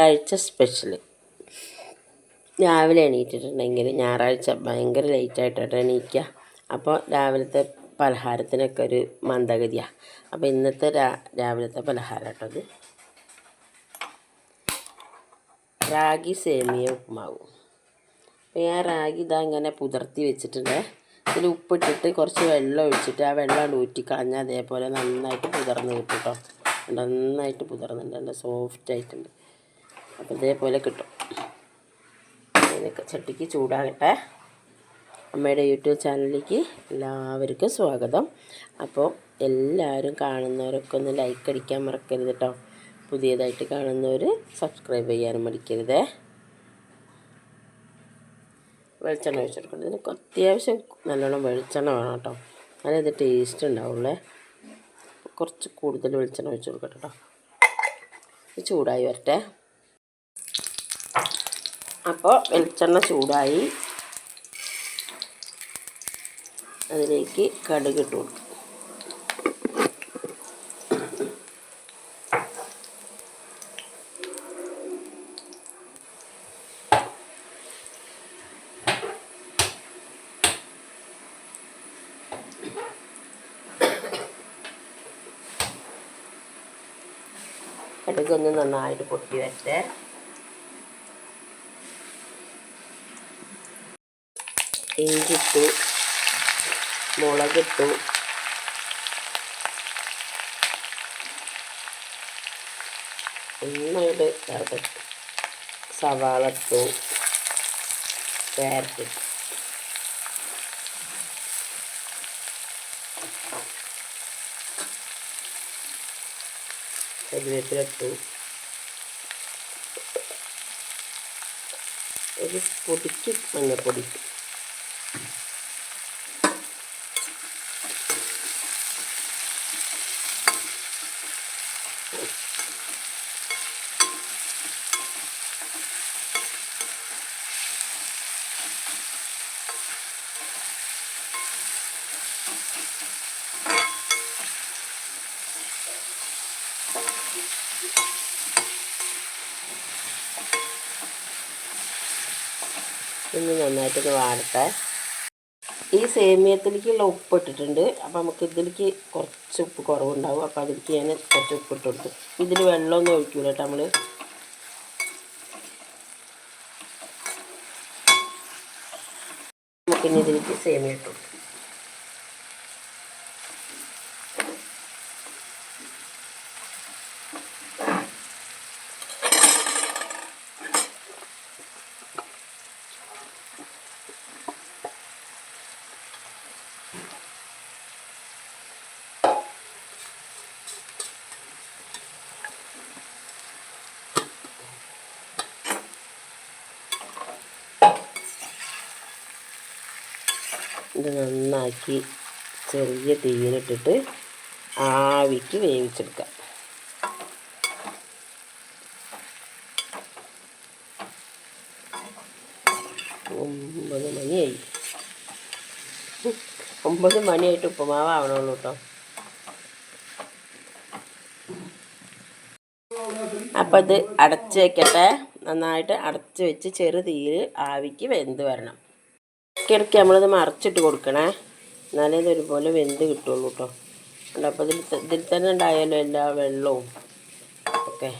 ഞായറാഴ്ച സ്പെഷ്യൽ രാവിലെ എണീറ്റിട്ടുണ്ടെങ്കിൽ ഞായറാഴ്ച ഭയങ്കര ലേറ്റായിട്ടാണ് എണീക്കുക. അപ്പോൾ രാവിലത്തെ പലഹാരത്തിനൊക്കെ ഒരു മന്ദഗതിയാണ് അപ്പോൾ ഇന്നത്തെ രാ രാവിലത്തെ പലഹാരം കേട്ടത് റാഗി സേമിയ ഉപ്പുമാവ് അപ്പോൾ ഞാൻ റാഗി ഇതാ ഇങ്ങനെ പുതിർത്തി വെച്ചിട്ടുണ്ട്. ഇതിൽ ഉപ്പിട്ടിട്ട് കുറച്ച് വെള്ളം ഒഴിച്ചിട്ട് ആ വെള്ളം ഊറ്റി കളഞ്ഞാൽ അതേപോലെ നന്നായിട്ട് പുതിർന്ന് കിട്ടും കേട്ടോ നന്നായിട്ട് പുതർന്നിട്ടുണ്ട്. സോഫ്റ്റ് ആയിട്ടുണ്ട്. അപ്പോൾ ഇതേപോലെ കിട്ടും. ഇതൊക്കെ ചട്ടിക്ക് ചൂടാകട്ടെ. അമ്മയുടെ യൂട്യൂബ് ചാനലിലേക്ക് എല്ലാവർക്കും സ്വാഗതം. അപ്പോൾ എല്ലാവരും കാണുന്നവരൊക്കെ ഒന്ന് ലൈക്ക് അടിക്കാൻ മറക്കരുത് കേട്ടോ പുതിയതായിട്ട് കാണുന്നവർ സബ്സ്ക്രൈബ് ചെയ്യാനും മടിക്കരുതേ. വെളിച്ചെണ്ണ ഒഴിച്ചെടുക്കണം. ഇതിനൊക്കെ അത്യാവശ്യം നല്ലോണം വെളിച്ചെണ്ണ വേണം കേട്ടോ അതിനത് ടേസ്റ്റ് ഉണ്ടാവുള്ളേ. കുറച്ച് കൂടുതൽ വെളിച്ചെണ്ണ ഒഴിച്ച് കൊടുക്കട്ടെ കേട്ടോ ചൂടായി വരട്ടെ. അപ്പോൾ വെളിച്ചെണ്ണ ചൂടായി. അതിലേക്ക് കടുക് ഇട്ട് കൊടുക്കും. കടുകൊന്ന് നന്നായിട്ട് പൊട്ടി വരട്ടെ. ഇഞ്ചിട്ടു മുളകിട്ടു ഒന്നുകൂടെ ഇറക്കട്ടു സവാള ഇട്ടു ക്യാരറ്റ് ഇട്ടു. കരിവേപ്പില ഒരു പൊടിക്ക് മഞ്ഞൾപ്പൊടി ഇട്ടു. ഇന്ന് നന്നായിട്ടൊന്ന് വാടട്ടെ ഈ സേമിയത്തിലേക്കുള്ള ഉപ്പ് ഇട്ടിട്ടുണ്ട് അപ്പോൾ നമുക്ക് ഇതിലേക്ക് കുറച്ച് ഉപ്പ് കുറവുണ്ടാവും. അപ്പോൾ അതിലേക്ക് ഞാൻ കുറച്ച് ഉപ്പ് ഇട്ട് കൊടുത്തു. ഇതിൽ വെള്ളമൊന്നും ഒഴിക്കൂല കേട്ടോ നമ്മൾ നമുക്കിനി ഇതിലേക്ക് സേമിയ ഇട്ടു ഇത് നന്നാക്കി ചെറിയ തീയിലിട്ടിട്ട് ആവിക്ക് വേവിച്ചെടുക്കാം ഒമ്പത് മണിയായി ഒമ്പത് മണിയായിട്ട് ഉപ്പുമാവ് ആവണുള്ളൂ കേട്ടോ അപ്പം ഇത് അടച്ച് വെക്കട്ടെ. നന്നായിട്ട് അടച്ച് വെച്ച് ചെറു ആവിക്ക് വെന്ത് വരണം. ഇടയ്ക്കിടയ്ക്ക് നമ്മളിത് മറിച്ചിട്ട് കൊടുക്കണേ. എന്നാലേ ഇത് ഒരുപോലെ വെന്ത് കിട്ടുള്ളൂ കേട്ടോ അപ്പോൾ ഇതിൽ ഇതിൽ തന്നെ ഉണ്ടായാലും എല്ലാ വെള്ളവും ഒക്കെ.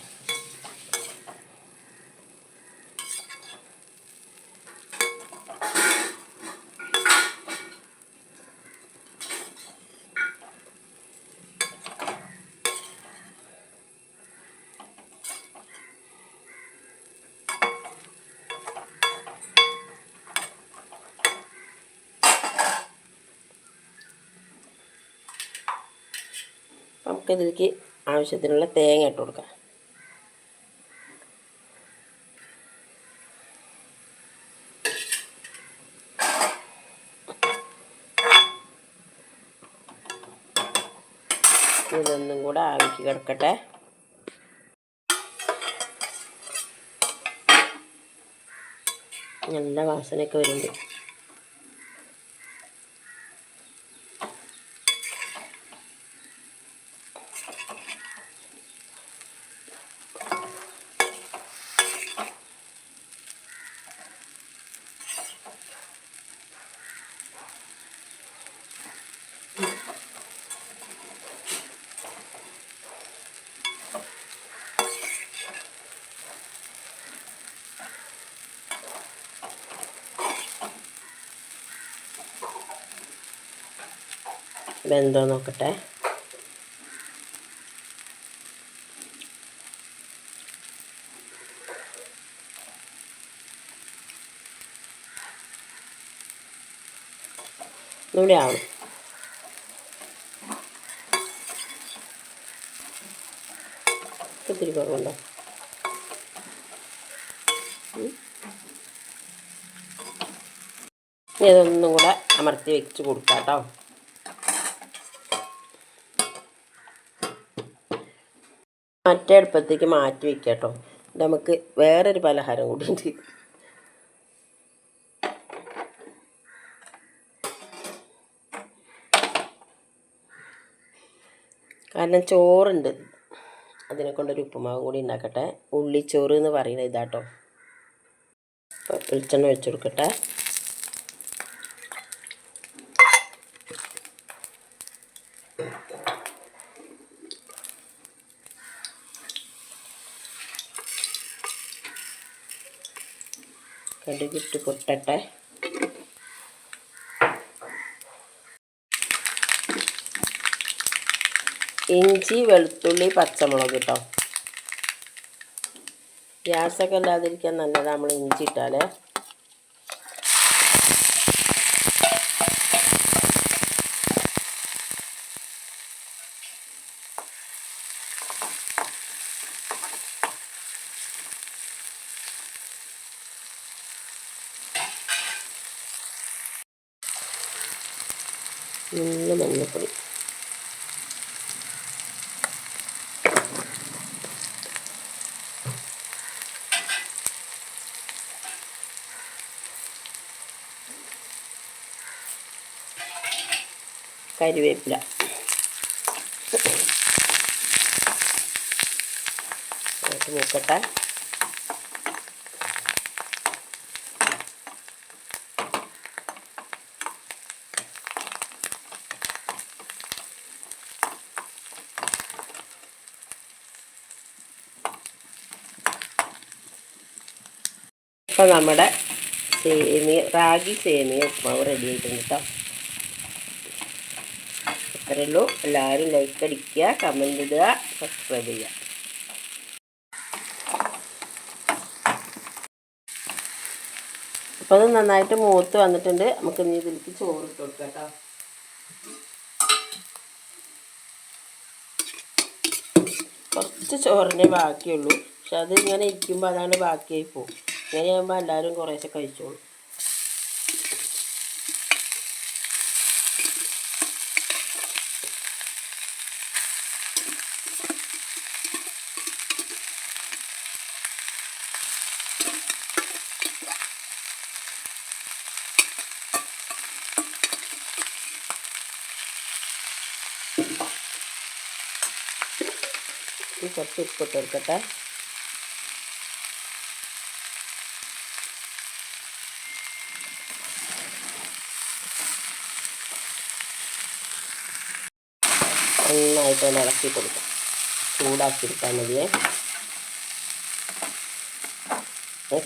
നമുക്കിതിലേക്ക് ആവശ്യത്തിനുള്ള തേങ്ങ ഇട്ട് കൊടുക്കാം. ഇതൊന്നും കൂടെ ആവിക്ക് കിടക്കട്ടെ. നല്ല വാസനയൊക്കെ വരുന്നുണ്ട്. വെന്തോ നോക്കട്ടെ ഇവിടെ ആവണം ഇത്തിരി കുറവുണ്ടോ? ഇനി ഇതൊന്നും കൂടെ അമർത്തി വെച്ച് കൊടുക്കാം കേട്ടോ. മറ്റേ അടുപ്പത്തേക്ക് മാറ്റി വെക്കാം കേട്ടോ നമുക്ക് വേറൊരു പലഹാരം കൂടി ഉണ്ട് കാരണം ചോറുണ്ട്. അതിനെ കൊണ്ടൊരു ഉപ്പുമാവും കൂടി ഉണ്ടാക്കട്ടെ. ഉള്ളിച്ചോറ് എന്ന് പറയുന്നത് ഇതാട്ടോ വെളിച്ചെണ്ണ വെച്ചു കൊടുക്കട്ടെ. കടുകിട്ട് പൊട്ടട്ടെ. ഇഞ്ചി വെളുത്തുള്ളി പച്ചമുളക് കേട്ടോ ഗ്യാസൊക്കെ ഇല്ലാതിരിക്കാൻ നല്ലതാണ് നമ്മൾ ഇഞ്ചി ഇട്ടാലേ. നല്ല മഞ്ഞപ്പൊടി. കരിവേപ്പില. എന്നിട്ട് ഇപ്പം നമ്മുടെ സേമിയ റാഗി സേമിയ ഉപ്മാവ് റെഡി ആയിട്ടുണ്ട് കേട്ടോ അത്രയേ ഉള്ളൂ. എല്ലാവരും ലൈക്ക് അടിക്കുക കമന്റ് ഇടുക സബ്സ്ക്രൈബ് ചെയ്യുക. അപ്പോൾ അത് നന്നായിട്ട് മൂത്ത് വന്നിട്ടുണ്ട്. നമുക്ക് ഇനി ഇതിലേക്ക് ചോറ് ഇട്ട് കൊടുക്കാം കേട്ടോ കുറച്ച് ചോറിന്റെ ബാക്കിയുള്ളൂ. പക്ഷെ അത് ഇങ്ങനെ ഇരിക്കുമ്പോൾ അതാണ് ബാക്കിയായി പോകും. ഇങ്ങനെയാകുമ്പോൾ എല്ലാവരും കുറേശ്ശെ കഴിച്ചോളൂ. കുറച്ച് ഉപ്പിട്ട് കൊടുക്കട്ടെ. നന്നായിട്ട് ഒന്ന് ഇളക്കി കൊടുക്കാം. ചൂടാക്കി എടുക്കാൻ മതിയേ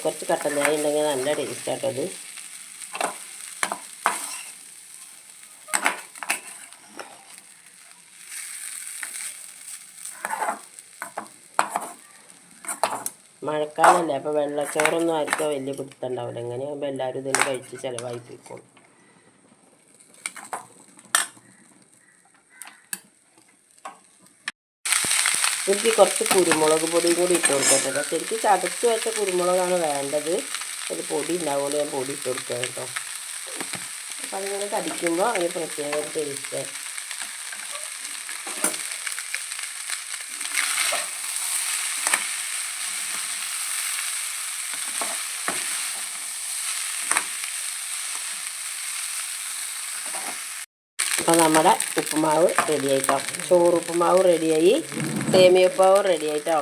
കുറച്ച് കട്ടൻ ചായ ഉണ്ടെങ്കിൽ നല്ല ടേസ്റ്റ് ആട്ടോ അത് മഴക്കാലമല്ലേ അപ്പോൾ വെള്ളച്ചോറൊന്നും ആർക്കും വലിയ പിടുത്തുണ്ടാവില്ല എങ്ങനെയാകുമ്പോൾ എല്ലാവരും ഇതിൽ കഴിച്ച് ചിലവായി പോയിക്കോളും. എനിക്ക് കുറച്ച് കുരുമുളക് പൊടിയും കൂടി ഇട്ട് കൊടുക്കട്ടെ ശരിക്കും ചതച്ച് വെച്ച കുരുമുളകാണ് വേണ്ടത്. അത് പൊടി ഉണ്ടാവുകൊണ്ട് ഞാൻ പൊടി ഇട്ട് കൊടുക്കാം കേട്ടോ. അപ്പം അതിങ്ങനെ കടിക്കുമ്പോൾ അതിന് പ്രത്യേക ടേസ്റ്റ് അപ്പോൾ നമ്മുടെ ഉപ്പുമാവ് റെഡി ആയിട്ടോ? ചോറ് ഉപ്പുമാവ് റെഡിയായി സേമിയ ഉപ്പുമാവ് റെഡി ആയിട്ടോ?